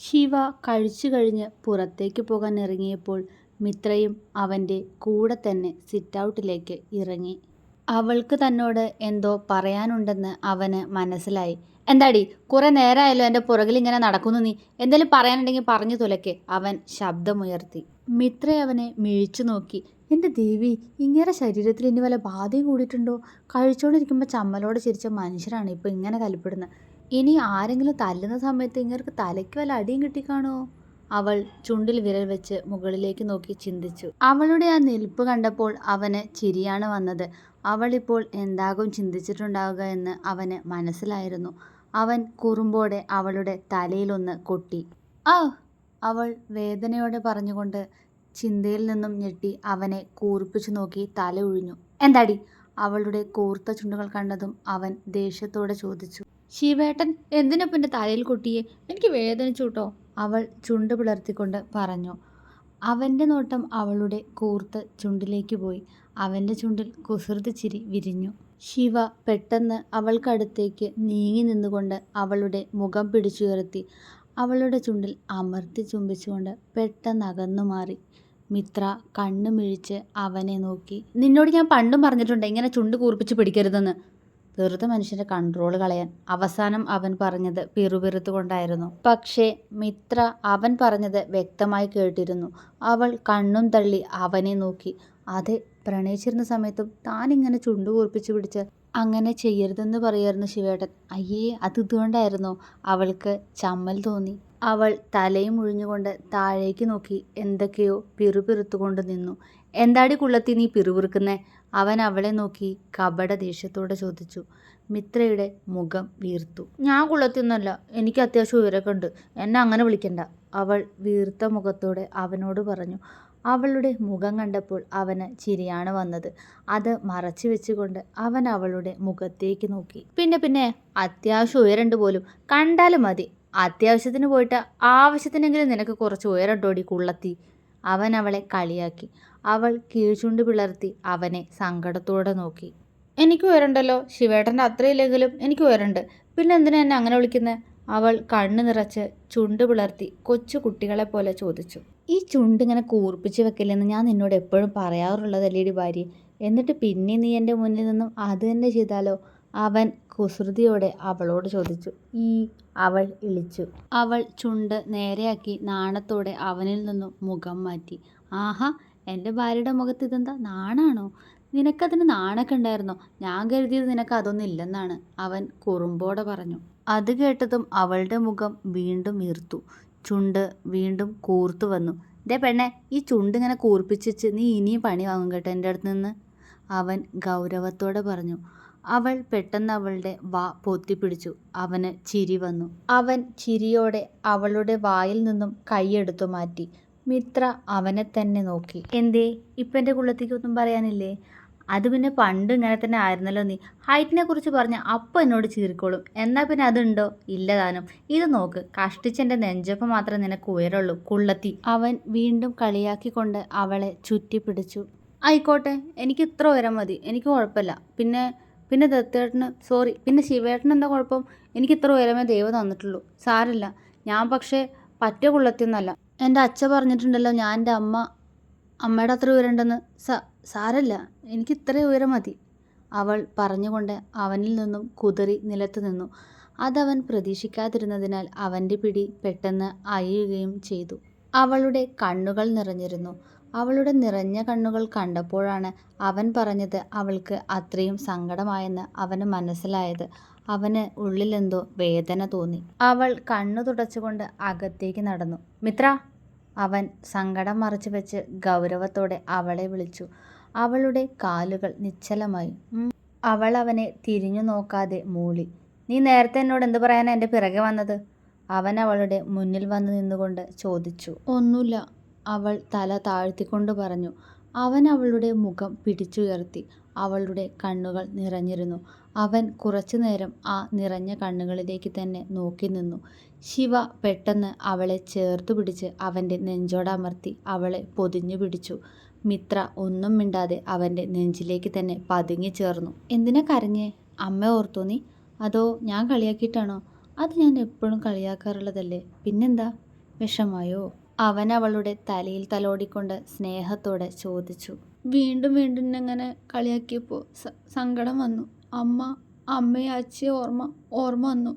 ശിവ കഴിച്ചു കഴിഞ്ഞ് പുറത്തേക്ക് പോകാൻ ഇറങ്ങിയപ്പോൾ മിത്രയും അവന്റെ കൂടെ തന്നെ സിറ്റൗട്ടിലേക്ക് ഇറങ്ങി. അവൾക്ക് തന്നോട് എന്തോ പറയാനുണ്ടെന്ന് അവന് മനസ്സിലായി. എന്താടി കുറേ നേരമായല്ലോ എന്റെ പുറകിൽ ഇങ്ങനെ നടക്കുന്നു നീ. എന്തെങ്കിലും പറയാനുണ്ടെങ്കിൽ പറഞ്ഞു തുലക്കെ. അവൻ ശബ്ദമുയർത്തി. മിത്ര അവനെ മിഴിച്ചു നോക്കി. എന്റെ ദേവി ഇങ്ങനെ ശരീരത്തിൽ ഇനി വല്ല ബാധയും കൂടിയിട്ടുണ്ടോ? കഴിച്ചുകൊണ്ടിരിക്കുമ്പോൾ ചമ്മലോട് ചിരിച്ച മനുഷ്യരാണ് ഇപ്പോൾ ഇങ്ങനെ കലിപ്പെടുന്നത്. ഇനി ആരെങ്കിലും തല്ലുന്ന സമയത്ത് ഇങ്ങർക്ക് തലയ്ക്ക് വല്ല അടിയും കിട്ടിക്കാണോ? അവൾ ചുണ്ടിൽ വിരൽ വെച്ച് മുകളിലേക്ക് നോക്കി ചിന്തിച്ചു. അവളുടെ ആ നിൽപ്പ് കണ്ടപ്പോൾ അവന് ചിരിയാണ് വന്നത്. അവളിപ്പോൾ എന്താകും ചിന്തിച്ചിട്ടുണ്ടാവുക എന്ന് അവന് മനസ്സിലായിരുന്നു. അവൻ കുറുമ്പോടെ അവളുടെ തലയിലൊന്ന് കൊട്ടി. ആ അവൾ വേദനയോടെ പറഞ്ഞുകൊണ്ട് ചിന്തയിൽ നിന്നും ഞെട്ടി അവനെ കൂർപ്പിച്ചു നോക്കി തല ഒഴിഞ്ഞു എന്താടി? അവളുടെ കൂർത്ത ചുണ്ടുകൾ കണ്ടതും അവൻ ദേഷ്യത്തോടെ ചോദിച്ചു. ശിവേട്ടൻ എന്തിനപ്പം എന്റെ തലയിൽ കുട്ടിയെ? എനിക്ക് വേദനിച്ചു കേട്ടോ. അവൾ ചുണ്ട് പിളർത്തിക്കൊണ്ട് പറഞ്ഞു. അവന്റെ നോട്ടം അവളുടെ കൂർത്ത ചുണ്ടിലേക്ക് പോയി. അവന്റെ ചുണ്ടിൽ കുസൃതി ചിരി വിരിഞ്ഞു. ശിവ പെട്ടെന്ന് അവൾക്കടുത്തേക്ക് നീങ്ങി നിന്നുകൊണ്ട് അവളുടെ മുഖം പിടിച്ചുയർത്തി അവളുടെ ചുണ്ടിൽ അമർത്തി ചുംബിച്ചുകൊണ്ട് പെട്ടെന്ന് അകന്നു മാറി. മിത്ര കണ്ണുമിഴിച്ച് അവനെ നോക്കി. നിന്നോട് ഞാൻ പണ്ടും പറഞ്ഞിട്ടുണ്ട് ഇങ്ങനെ ചുണ്ട് കൂർപ്പിച്ച് പിടിക്കരുതെന്ന്. വെറുതെ മനുഷ്യന്റെ കൺട്രോൾ കളയാൻ അവസാനം അവൻ പറഞ്ഞത് പിറുപിറുത്തുകൊണ്ടായിരുന്നു. പക്ഷേ മിത്ര അവൻ പറഞ്ഞത് വ്യക്തമായി കേട്ടിരുന്നു. അവൾ കണ്ണും തള്ളി അവനെ നോക്കി. അതെ പ്രണയിച്ചിരുന്ന സമയത്തും താൻ ഇങ്ങനെ ചുണ്ടു കൂർപ്പിച്ചു പിടിച്ച് അങ്ങനെ ചെയ്യരുതെന്ന് പറയായിരുന്നു ശിവേട്ടൻ. അയ്യേ അത് ഇതുകൊണ്ടായിരുന്നു? അവൾക്ക് ചമ്മൽ തോന്നി. അവൾ തലയും മുഴിഞ്ഞുകൊണ്ട് താഴേക്ക് നോക്കി എന്തൊക്കെയോ പിറുപിറുത്തുകൊണ്ട് നിന്നു. എന്താടി കുള്ളത്തി നീ പിറുപിറുക്കുന്നേ? അവൻ അവളെ നോക്കി കപട ദേഷ്യത്തോടെ ചോദിച്ചു. മിത്രയുടെ മുഖം വീർത്തു. ഞാൻ കുള്ളത്തിയൊന്നുമല്ല എനിക്ക് അത്യാവശ്യം ഉയരൊക്കെ ഉണ്ട്. എന്നെ അങ്ങനെ വിളിക്കണ്ട. അവൾ വീർത്ത മുഖത്തോടെ അവനോട് പറഞ്ഞു. അവളുടെ മുഖം കണ്ടപ്പോൾ അവന് ചിരിയാണ് വന്നത്. അത് മറച്ചു വെച്ചുകൊണ്ട് അവൻ അവളുടെ മുഖത്തേക്ക് നോക്കി. പിന്നെ പിന്നെ അത്യാവശ്യം ഉയരണ്ട് പോലും. കണ്ടാലും മതി. അത്യാവശ്യത്തിന് പോയിട്ട് ആവശ്യത്തിനെങ്കിലും നിനക്ക് കുറച്ച് ഉയരണ്ടോടി കുള്ളത്തി? അവൻ അവളെ കളിയാക്കി. അവൾ കീഴ്ചുണ്ട് പിളർത്തി അവനെ സങ്കടത്തോടെ നോക്കി. എനിക്ക് ഉയരണ്ടല്ലോ ശിവേട്ടന്റെ അത്രയില്ലെങ്കിലും എനിക്ക് ഉയരണ്ട് പിന്നെ എന്തിനാ എന്നെ അങ്ങനെ വിളിക്കുന്നത് അവൾ കണ്ണു നിറച്ച് ചുണ്ട് പിളർത്തി കൊച്ചു കുട്ടികളെ പോലെ ചോദിച്ചു. ഈ ചുണ്ട് ഇങ്ങനെ കൂർപ്പിച്ച് വെക്കില്ലെന്ന് ഞാൻ നിന്നോട് എപ്പോഴും പറയാറുള്ളതല്ലേടി ഭാര്യ? എന്നിട്ട് പിന്നെ നീ എന്റെ മുന്നിൽ നിന്നും അത് തന്നെ ചെയ്താലോ? അവൻ കുസൃതിയോടെ അവളോട് ചോദിച്ചു ഈ അവൾ ഇളിച്ചു? അവൾ ചുണ്ട് നേരെയാക്കി നാണത്തോടെ അവനിൽ നിന്നും മുഖം മാറ്റി. ആഹാ എന്റെ ഭാര്യയുടെ മുഖത്ത് ഇതെന്താ? നാണാണോ? നിനക്കതിന് നാണൊക്കെ ഉണ്ടായിരുന്നോ? ഞാൻ കരുതിയത് നിനക്ക് അതൊന്നും ഇല്ലെന്നാണ്. അവൻ കുറുമ്പോടെ പറഞ്ഞു. അത് കേട്ടതും അവളുടെ മുഖം വീണ്ടും ഈർത്തു. ചുണ്ട് വീണ്ടും കൂർത്തു വന്നു. ദേ പെണ്ണെ ഈ ചുണ്ട് ഇങ്ങനെ കൂർപ്പിച്ചിച്ച് നീ ഇനിയും പണി വാങ്ങും കേട്ടോ എന്റെ അടുത്ത് നിന്ന്? അവൻ ഗൗരവത്തോടെ പറഞ്ഞു. അവൾ പെട്ടെന്ന് അവളുടെ വാ പൊത്തിപ്പിടിച്ചു. അവന് ചിരി വന്നു. അവൻ ചിരിയോടെ അവളുടെ വായിൽ നിന്നും കൈയെടുത്തു മാറ്റി. മിത്ര അവനെ തന്നെ നോക്കി. എന്തേ? ഇപ്പം എന്റെ കുള്ളത്തേക്കൊന്നും പറയാനില്ലേ? അത് പിന്നെ പണ്ട് ഇങ്ങനെ തന്നെ ആയിരുന്നല്ലോ നീ. ഹൈറ്റിനെ കുറിച്ച് പറഞ്ഞ അപ്പം എന്നോട് ചീറിക്കോളും എന്നാൽ പിന്നെ അതുണ്ടോ? ഇല്ല താനും. ഇത് നോക്ക്. കഷ്ടിച്ചെന്റെ നെഞ്ചപ്പം മാത്രമേ നിനക്ക് ഉയരുള്ളൂ. കുള്ളത്തി. അവൻ വീണ്ടും കളിയാക്കിക്കൊണ്ട് അവളെ ചുറ്റിപ്പിടിച്ചു. ആയിക്കോട്ടെ. എനിക്ക് ഇത്ര ഉയരം മതി. എനിക്ക് കുഴപ്പമില്ല. പിന്നെ പിന്നെ ദത്തേട്ടന് സോറി പിന്നെ ശിവേട്ടൻ എന്താ കുഴപ്പം? എനിക്ക് ഇത്ര ഉയരമേ ദൈവം തന്നിട്ടുള്ളൂ. സാരില്ല ഞാൻ പക്ഷേ പറ്റ കുള്ളത്തിന്നല്ല. എന്റെ അച്ഛ പറഞ്ഞിട്ടുണ്ടല്ലോ ഞാൻ എന്റെ അമ്മ അമ്മയുടെ അത്ര ഉയരണ്ടെന്ന് സ സാരല്ല എനിക്ക് ഇത്ര ഉയരം മതി. അവൾ പറഞ്ഞുകൊണ്ട് അവനിൽ നിന്നും കുതിറി നിലത്ത് നിന്നു. അതവൻ പ്രതീക്ഷിക്കാതിരുന്നതിനാൽ അവന്റെ പിടി പെട്ടെന്ന് അയയുകയും ചെയ്തു. അവളുടെ കണ്ണുകൾ നിറഞ്ഞിരുന്നു. അവളുടെ നിറഞ്ഞ കണ്ണുകൾ കണ്ടപ്പോഴാണ് അവൻ പറഞ്ഞത് അവൾക്ക് അത്രയും സങ്കടമായെന്ന് അവന് മനസ്സിലായത്. അവന് ഉള്ളിലെന്തോ വേദന തോന്നി. അവൾ കണ്ണു തുടച്ചുകൊണ്ട് അകത്തേക്ക് നടന്നു. മിത്ര അവൻ സങ്കടം മറച്ചു വെച്ച് ഗൗരവത്തോടെ അവളെ വിളിച്ചു. അവളുടെ കാലുകൾ നിശ്ചലമായി. അവൾ അവനെ തിരിഞ്ഞു നോക്കാതെ മൂളി. നീ നേരത്തെ എന്നോട് എന്ത് പറയാനാണ് എന്റെ പിറകെ വന്നത്? അവൻ അവളുടെ മുന്നിൽ വന്ന് നിന്നുകൊണ്ട് ചോദിച്ചു. ഒന്നുമില്ല. അവൾ തല താഴ്ത്തിക്കൊണ്ട് പറഞ്ഞു അവൻ അവളുടെ മുഖം പിടിച്ചുയർത്തി അവളുടെ കണ്ണുകൾ നിറഞ്ഞിരുന്നു. അവൻ കുറച്ചു നേരം ആ നിറഞ്ഞ കണ്ണുകളിലേക്ക് തന്നെ നോക്കി നിന്നു. ശിവ പെട്ടെന്ന് അവളെ ചേർത്തു പിടിച്ച് അവന്റെ നെഞ്ചോടമർത്തി അവളെ പൊതിഞ്ഞു പിടിച്ചു. മിത്ര ഒന്നും മിണ്ടാതെ അവന്റെ നെഞ്ചിലേക്ക് തന്നെ പതുങ്ങി ചേർന്നു. എന്തിനാ കരഞ്ഞേ? അമ്മ ഓർത്തു നീ? അതോ ഞാൻ കളിയാക്കിയിട്ടാണോ? അത് ഞാൻ എപ്പോഴും കളിയാക്കാറുള്ളതല്ലേ? പിന്നെന്താ? വിഷമായോ? അവൻ അവളുടെ തലയിൽ തലോടിക്കൊണ്ട് സ്നേഹത്തോടെ ചോദിച്ചു. വീണ്ടും വീണ്ടും എങ്ങനെ കളിയാക്കിയപ്പോൾ സങ്കടം വന്നു. അമ്മ അമ്മയെ അച്ഛയെ ഓർമ്മ ഓർമ്മ വന്നു.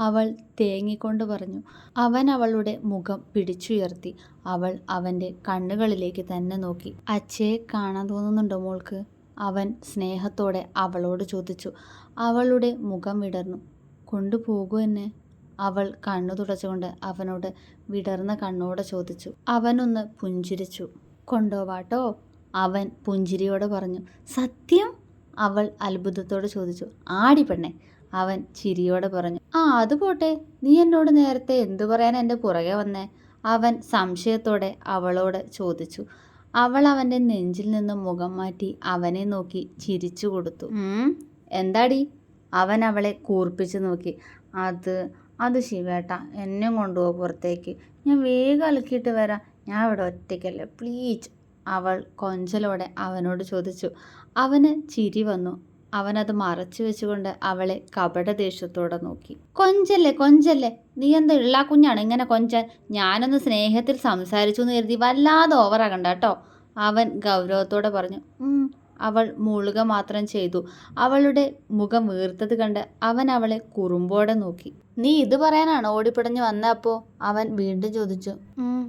അവൾ തേങ്ങിക്കൊണ്ട് പറഞ്ഞു. അവൻ അവളുടെ മുഖം പിടിച്ചുയർത്തി. അവൾ അവന്റെ കണ്ണുകളിലേക്ക് തന്നെ നോക്കി. അച്ഛയെ കാണാൻ തോന്നുന്നുണ്ടോ മോൾക്ക്? അവൻ സ്നേഹത്തോടെ അവളോട് ചോദിച്ചു. അവളുടെ മുഖം വിടർന്നു. കൊണ്ടുപോകൂ എന്നെ. അവൾ കണ്ണു തുടച്ചുകൊണ്ട് അവനോട് വിടർന്ന കണ്ണോടെ ചോദിച്ചു. അവനൊന്ന് പുഞ്ചിരിച്ചു. കൊണ്ടോവാട്ടോ അവൻ പുഞ്ചിരിയോടെ പറഞ്ഞു. സത്യം? അവൾ അത്ഭുതത്തോടെ ചോദിച്ചു. ആടി പെണ്ണെ അവൻ ചിരിയോടെ പറഞ്ഞു. ആ അത് പോട്ടെ. നീ എന്നോട് നേരത്തെ എന്തു പറയാൻ എന്റെ പുറകെ വന്നേ? അവൻ സംശയത്തോടെ അവളോട് ചോദിച്ചു. അവൾ അവന്റെ നെഞ്ചിൽ നിന്ന് മുഖം മാറ്റി അവനെ നോക്കി ചിരിച്ചു കൊടുത്തു. എന്താടി? അവൻ അവളെ കൂർപ്പിച്ചു നോക്കി. അത് അത് ശിവേട്ട എന്നെയും കൊണ്ടുപോകും പുറത്തേക്ക്. ഞാൻ വേഗം അലക്കിയിട്ട് വരാം. ഞാൻ ഇവിടെ ഒറ്റയ്ക്കല്ലേ. പ്ലീസ് അവൾ കൊഞ്ചലോടെ അവനോട് ചോദിച്ചു. അവന് ചിരി വന്നു. അവനത് മറച്ചു വെച്ചുകൊണ്ട് അവളെ കപട ദേഷ്യത്തോടെ നോക്കി. കൊഞ്ചല്ലേ കൊഞ്ചല്ലേ. നീ എന്താ ഉള്ള കുഞ്ഞാണ് ഇങ്ങനെ കൊഞ്ചാൻ? ഞാനൊന്ന് സ്നേഹത്തിൽ സംസാരിച്ചു എന്ന് കരുതി വല്ലാതെ ഓവറാകണ്ട കേട്ടോ. അവൻ ഗൗരവത്തോടെ പറഞ്ഞു. അവൾ മൂളുക മാത്രം ചെയ്തു. അവളുടെ മുഖം വീർത്തത് കണ്ട് അവൻ അവളെ കുറുമ്പോടെ നോക്കി. നീ ഇത് പറയാനാണോ ഓടിപ്പിടഞ്ഞ് വന്ന അപ്പോൾ അവൻ വീണ്ടും ചോദിച്ചു.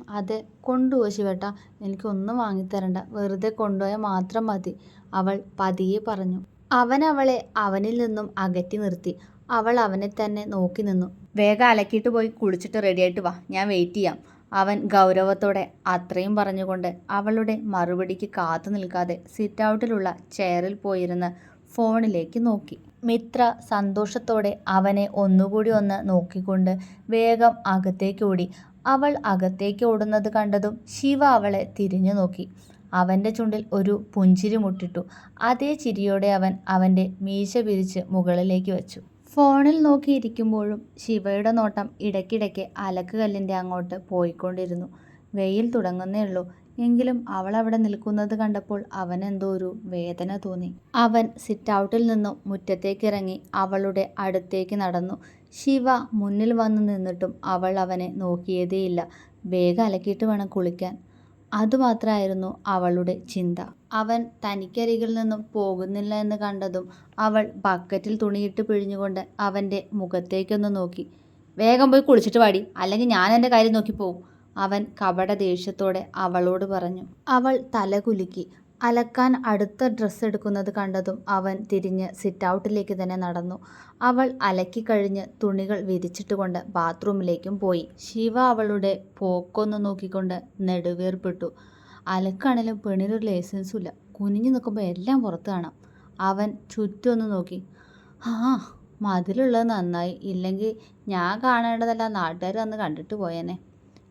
അതെ. കൊണ്ടുപോയി ശിവേട്ട. എനിക്കൊന്നും വാങ്ങിത്തരണ്ട. വെറുതെ കൊണ്ടുപോയാൽ മാത്രം മതി. അവൾ പതിയെ പറഞ്ഞു. അവൻ അവളെ അവനിൽ നിന്നും അകറ്റി നിർത്തി. അവൾ അവനെ തന്നെ നോക്കി നിന്നു. വേഗം അലക്കിയിട്ട് പോയി കുളിച്ചിട്ട് റെഡിയായിട്ട് വാ. ഞാൻ വെയിറ്റ് ചെയ്യാം. അവൻ ഗൗരവത്തോടെ അത്രയും പറഞ്ഞുകൊണ്ട് അവളുടെ മറുപടിക്ക് കാത്തു നിൽക്കാതെ സിറ്റ് ഔട്ടിലുള്ള ചെയറിൽ പോയിരുന്ന് ഫോണിലേക്ക് നോക്കി. മിത്ര സന്തോഷത്തോടെ അവനെ ഒന്നുകൂടി ഒന്ന് നോക്കിക്കൊണ്ട് വേഗം അകത്തേക്ക് ഓടി. അവൾ അകത്തേക്ക് ഓടുന്നത് കണ്ടതും ശിവ അവളെ തിരിഞ്ഞു നോക്കി. അവന്റെ ചുണ്ടിൽ ഒരു പുഞ്ചിരി മുട്ടിട്ടു. അതേ ചിരിയോടെ അവൻ അവന്റെ മീശ പിരിച്ച് മുകളിലേക്ക് വെച്ചു. ഫോണിൽ നോക്കിയിരിക്കുമ്പോഴും ശിവയുടെ നോട്ടം ഇടയ്ക്കിടയ്ക്ക് അലക്കുകല്ലിന്റെ അങ്ങോട്ട് പോയിക്കൊണ്ടിരുന്നു. വെയിൽ തുടങ്ങുന്നേ ഉള്ളൂ. എങ്കിലും അവൾ അവിടെ നിൽക്കുന്നത് കണ്ടപ്പോൾ അവനെന്തോ ഒരു വേദന തോന്നി. അവൻ സിറ്റ് ഔട്ടിൽ നിന്നും മുറ്റത്തേക്കിറങ്ങി അവളുടെ അടുത്തേക്ക് നടന്നു. ശിവ മുന്നിൽ വന്നു നിന്നിട്ടും അവൾ അവനെ നോക്കിയതേയില്ല. വേഗം അലക്കിയിട്ട് വേണം കുളിക്കാൻ. അതുമാത്രമായിരുന്നു അവളുടെ ചിന്ത. അവൻ തനിക്കരികിൽ നിന്നും പോകുന്നില്ല എന്ന് കണ്ടതും അവൾ ബക്കറ്റിൽ തുണിയിട്ട് പിഴിഞ്ഞുകൊണ്ട് അവന്റെ മുഖത്തേക്കൊന്ന് നോക്കി. വേഗം പോയി കുളിച്ചിട്ട് പാടി അല്ലെങ്കിൽ ഞാൻ എന്റെ കാര്യം നോക്കി പോകും അവൻ കപട ദേഷ്യത്തോടെ അവളോട് പറഞ്ഞു. അവൾ തല കുലുക്കി. അലക്കാൻ അടുത്ത ഡ്രസ്സ് എടുക്കുന്നത് കണ്ടതും അവൻ തിരിഞ്ഞ് സിറ്റ് ഔട്ടിലേക്ക് തന്നെ നടന്നു. അവൾ അലക്കി അലക്കിക്കഴിഞ്ഞ് തുണികൾ വിരിച്ചിട്ടുകൊണ്ട് ബാത്റൂമിലേക്കും പോയി. ശിവ അവളുടെ പോക്കൊന്ന് നോക്കിക്കൊണ്ട് നെടുവേർപ്പെട്ടു. അലക്കാണെങ്കിലും പെണ്ണിനൊരു ലൈസൻസും ഇല്ല. കുനിഞ്ഞു നിൽക്കുമ്പോൾ എല്ലാം പുറത്ത് കാണാം. അവൻ ചുറ്റൊന്ന് നോക്കി. ആ മതിലുള്ളത് നന്നായി. ഇല്ലെങ്കിൽ ഞാൻ കാണേണ്ടതല്ല നാട്ടുകാർ വന്ന് കണ്ടിട്ട് പോയേനെ.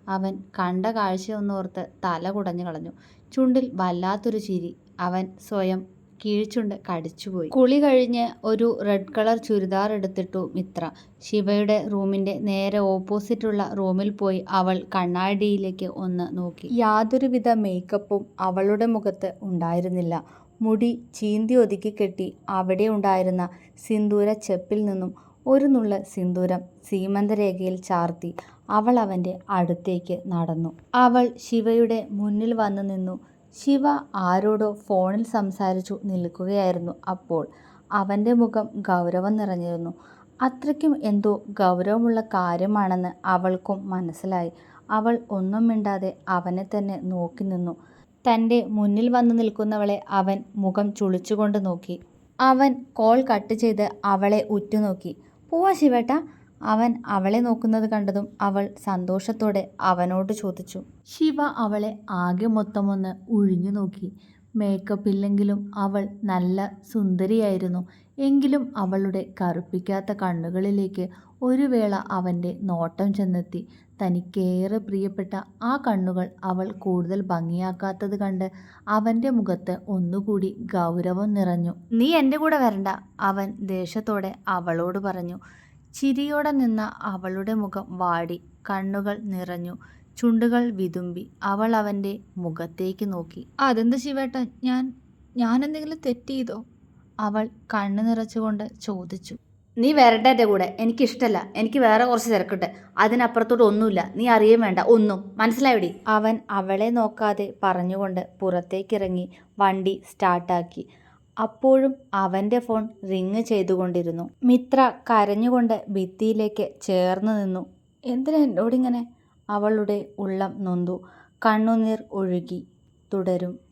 അവൻ കണ്ട കാഴ്ചയൊന്നോർത്ത് തല കുടഞ്ഞു കളഞ്ഞു. ചുണ്ടിൽ വല്ലാത്തൊരു ചിരി. അവൻ സ്വയം കീഴ്ച്ചുണ്ട് കടിച്ചുപോയി. കുളി കഴിഞ്ഞ് ഒരു റെഡ് കളർ ചുരിദാർ എടുത്തിട്ടു മിത്ര. ശിവയുടെ റൂമിന്റെ നേരെ ഓപ്പോസിറ്റുള്ള റൂമിൽ പോയി അവൾ കണ്ണാടിയിലേക്ക് ഒന്ന് നോക്കി. യാതൊരുവിധ മേക്കപ്പും അവളുടെ മുഖത്ത് ഉണ്ടായിരുന്നില്ല. മുടി ചീന്തി ഒതുക്കി കെട്ടി അവിടെ ഉണ്ടായിരുന്ന സിന്ദൂര ചെപ്പിൽ നിന്നും ഒരു നുള്ള സിന്ദൂരം സീമന്തരേഖയിൽ ചാർത്തി അവൾ അവന്റെ അടുത്തേക്ക് നടന്നു. അവൾ ശിവയുടെ മുന്നിൽ വന്നു നിന്നു. ശിവ ആരോടോ ഫോണിൽ സംസാരിച്ചു നിൽക്കുകയായിരുന്നു. അപ്പോൾ അവന്റെ മുഖം ഗൗരവം നിറഞ്ഞിരുന്നു. അത്രയ്ക്കും എന്തോ ഗൗരവമുള്ള കാര്യമാണെന്ന് അവൾക്കും മനസ്സിലായി. അവൾ ഒന്നും മിണ്ടാതെ അവനെ തന്നെ നോക്കി നിന്നു. തന്റെ മുന്നിൽ വന്നു നിൽക്കുന്നവളെ അവൻ മുഖം ചുളിച്ചുകൊണ്ട് നോക്കി. അവൻ കോൾ കട്ട് ചെയ്ത് അവളെ ഉറ്റുനോക്കി. പോവാ ശിവേട്ട. അവൻ അവളെ നോക്കുന്നത് കണ്ടതും അവൾ സന്തോഷത്തോടെ അവനോട് ചോദിച്ചു. ശിവ അവളെ ആകെ മൊത്തമൊന്ന് ഒഴിഞ്ഞു നോക്കി. മേക്കപ്പ് ഇല്ലെങ്കിലും അവൾ നല്ല സുന്ദരിയായിരുന്നു. എങ്കിലും അവളുടെ കറുപ്പിക്കാത്ത കണ്ണുകളിലേക്ക് ഒരു വേള അവന്റെ നോട്ടം ചെന്നെത്തി. തനിക്കേറെ പ്രിയപ്പെട്ട ആ കണ്ണുകൾ അവൾ കൂടുതൽ ഭംഗിയാക്കാത്തത് കണ്ട് അവന്റെ മുഖത്ത് ഒന്നുകൂടി ഗൗരവം നിറഞ്ഞു. നീ എന്റെ കൂടെ വരണ്ട അവൻ ദേഷ്യത്തോടെ അവളോട് പറഞ്ഞു. ചിരിയോടെ നിന്ന അവളുടെ മുഖം വാടി കണ്ണുകൾ നിറഞ്ഞു ചുണ്ടുകൾ വിതുമ്പി അവൾ അവന്റെ മുഖത്തേക്ക് നോക്കി. അതെന്ത് ശിവേട്ടൻ? ഞാൻ എന്തെങ്കിലും തെറ്റ് ചെയ്തോ? അവൾ കണ്ണു നിറച്ചുകൊണ്ട് ചോദിച്ചു. നീ വരണ്ട എന്റെ കൂടെ. എനിക്കിഷ്ടല്ല. എനിക്ക് വേറെ കുറച്ച് തിരക്കുണ്ട്. അതിനപ്പുറത്തോട്ട് ഒന്നുമില്ല. നീ അറിയാൻ വേണ്ട. ഒന്നും. മനസ്സിലായടി? അവൻ അവളെ നോക്കാതെ പറഞ്ഞുകൊണ്ട് പുറത്തേക്കിറങ്ങി വണ്ടി സ്റ്റാർട്ടാക്കി. അപ്പോഴും അവന്റെ ഫോൺ റിങ് ചെയ്തുകൊണ്ടിരുന്നു. മിത്ര കരഞ്ഞുകൊണ്ട് ഭിത്തിയിലേക്ക് ചേർന്ന് നിന്നു. എന്തിനാ എന്നോടിങ്ങനെ? അവളുടെ ഉള്ളം നൊന്തു. കണ്ണുനീർ ഒഴുകി തുടരും.